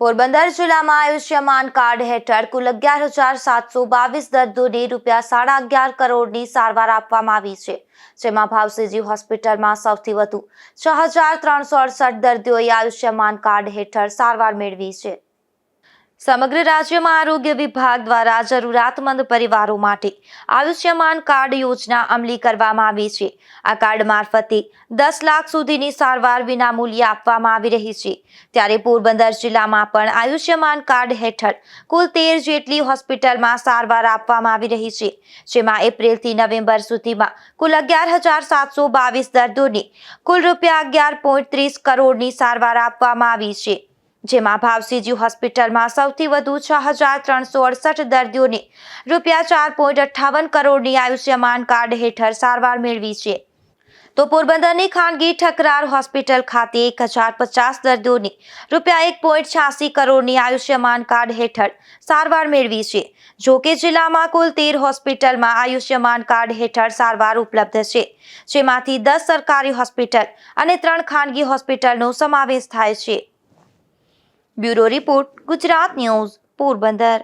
પોરબંદર જિલ્લામાં આયુષ્યમાન કાર્ડ હેઠળ કુલ અગિયાર હજાર સાતસો બાવીસ દર્દીઓને રૂપિયા સાડા અગિયાર કરોડની સારવાર આપવામાં આવી છે, જેમાં ભાવસીજી હોસ્પિટલમાં સૌથી વધુ છ હજાર ત્રણસો અડસઠ દર્દીઓએ આયુષ્યમાન કાર્ડ હેઠળ સારવાર મેળવી છે. સમગ્ર રાજ્યમાં આરોગ્ય વિભાગ દ્વારા જરૂરિયાતમંદ પરિવારો માટે આયુષ્યમાન કાર્ડ યોજના અમલી કરવામાં આવી છે. આ કાર્ડ મારફતે દસ લાખ સુધીની સારવાર વિનામૂલ્યે આપવામાં આવી રહી છે. ત્યારે પોરબંદર જિલ્લામાં પણ આયુષ્યમાન કાર્ડ હેઠળ કુલ તેર જેટલી હોસ્પિટલમાં સારવાર આપવામાં આવી રહી છે. જેમાં એપ્રિલથી નવેમ્બર સુધીમાં કુલ અગિયાર હજાર સાતસો બાવીસ દર્દીઓને કુલ રૂપિયા અગિયાર પોઈન્ટ ત્રીસ કરોડની સારવાર આપવામાં આવી છે. જેમાં ભાવસીજી હોસ્પિટલમાં સૌથી વધુ છ હજાર ત્રણસો અડસઠ દર્દીઓને રૂપિયા ચાર પોઈન્ટ અઠ્ઠાવન કરોડની આયુષ્યમાન કાર્ડ હેઠળ સારવાર મેળવી છે. તો પોરબંદરની ખાનગી ઠકરાર હોસ્પિટલ ખાતે એક હજાર પચાસ દર્દીઓને રૂપિયા એક પોઈન્ટ છ્યાસી કરોડની આયુષ્યમાન કાર્ડ હેઠળ સારવાર મેળવી છે. જો કે જિલ્લામાં કુલ તેર હોસ્પિટલમાં આયુષ્યમાન કાર્ડ હેઠળ સારવાર ઉપલબ્ધ છે, જેમાંથી દસ સરકારી હોસ્પિટલ અને ત્રણ ખાનગી હોસ્પિટલનો સમાવેશ થાય છે. Bureau report Gujarat news Porbandar